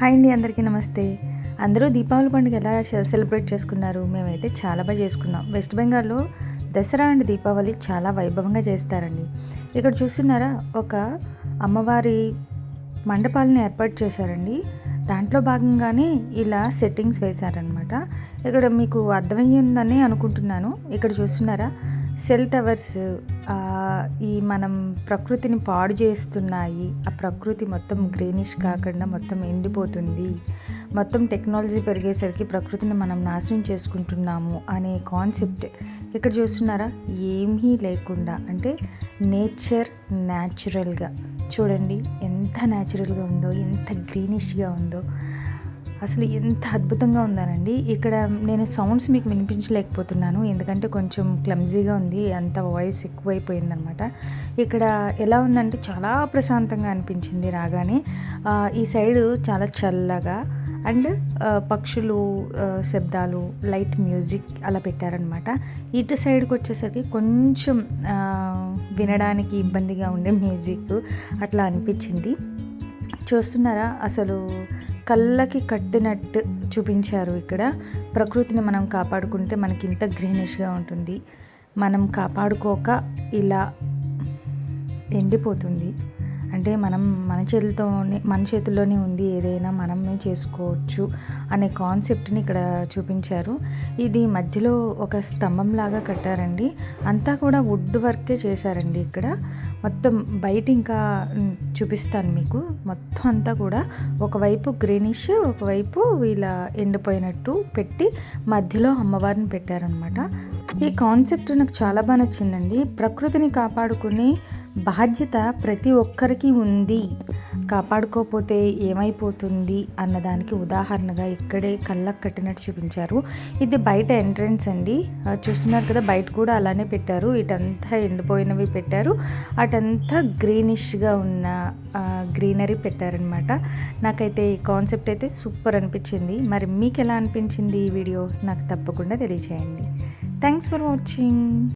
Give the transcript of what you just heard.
Hi అండి అందరికీ నమస్తే. అందరూ దీపావళి పండుగ ఎలా సెలబ్రేట్ చేసుకున్నారు? మేమైతే చాలా బాగా చేసుకున్నాం. వెస్ట్ బెంగాల్లో దసరా అండ్ దీపావళి చాలా వైభవంగా చేస్తారండి. ఇక్కడ చూస్తున్నారా ఒక అమ్మవారి మండపాలను ఏర్పాటు చేశారండి. దాంట్లో భాగంగానే ఇలా సెట్టింగ్స్ వేశారనమాట ఇక్కడ మీకు అర్థమయ్యిందని అనుకుంటున్నాను. ఇక్కడ చూస్తున్నారా సెల్ టవర్స్ ఈ మనం ప్రకృతిని పాడు చేస్తున్నాయి. ఆ ప్రకృతి మొత్తం గ్రీనిష్ కాకుండా మొత్తం ఎండిపోతుంది. మొత్తం టెక్నాలజీ పెరిగేసరికి ప్రకృతిని మనం నాశనం చేసుకుంటున్నాము అనే కాన్సెప్ట్. ఇక్కడ చూస్తున్నారా? ఏమీ లేకుండా అంటే నేచర్ న్యాచురల్గా. చూడండి ఎంత న్యాచురల్గా ఉందో ఎంత గ్రీనిష్గా ఉందో. అసలు ఎంత అద్భుతంగా ఉందానండి. ఇక్కడ నేను సౌండ్స్ మీకు వినిపించలేకపోతున్నాను. ఎందుకంటే కొంచెం క్లమ్జీగా ఉంది. అంత వాయిస్ ఎక్కువైపోయిందనమాట. ఇక్కడ ఎలా ఉందంటే చాలా ప్రశాంతంగా అనిపించింది రాగానే. ఈ సైడు చాలా చల్లగా అండ్ పక్షులు శబ్దాలు లైట్ మ్యూజిక్ అలా పెట్టారనమాట. ఇటు సైడ్కి వచ్చేసరికి కొంచెం వినడానికి ఇబ్బందిగా ఉండే మ్యూజిక్ అట్లా అనిపించింది. చూస్తున్నారా? అసలు కళ్ళకి కట్టినట్టు చూపించారు ఇక్కడ. ప్రకృతిని మనం కాపాడుకుంటే మనకి ఇంత గ్రీనిష్గా ఉంటుంది. మనం కాపాడుకోక ఇలా ఎండిపోతుంది. అంటే మనం మన చేతులతోనే మన చేతుల్లోనే ఉంది ఏదైనా మనమే చేసుకోవచ్చు అనే కాన్సెప్ట్ని ఇక్కడ చూపించారు. ఇది మధ్యలో ఒక స్తంభం లాగా కట్టారండి. అంతా కూడా వుడ్ వర్కే చేశారండి ఇక్కడ. మొత్తం బయట ఇంకా చూపిస్తాను మీకు. మొత్తం అంతా కూడా ఒకవైపు గ్రీనిష్ ఒకవైపు ఇలా ఎండిపోయినట్టు పెట్టి మధ్యలో అమ్మవారిని పెట్టారనమాట ఈ కాన్సెప్ట్ నాకు చాలా బాగా నచ్చిందండి. ప్రకృతిని కాపాడుకుని బాధ్యత ప్రతి ఒక్కరికి ఉంది. కాపాడుకోకపోతే ఏమైపోతుంది అన్నదానికి ఉదాహరణగా ఇక్కడే కళ్ళకు కట్టినట్టు చూపించారు. ఇది బయట ఎంట్రన్స్ అండి. చూస్తున్నారు కదా బయట కూడా అలానే పెట్టారు. ఇటంతా ఎండిపోయినవి పెట్టారు. అటంతా గ్రీనిష్గా ఉన్న గ్రీనరీ పెట్టారనమాట నాకైతే ఈ కాన్సెప్ట్ అయితే సూపర్ అనిపించింది. మరి మీకు ఎలా అనిపించింది ఈ వీడియో? నాకు తప్పకుండా తెలియచేయండి. Thanks for watching.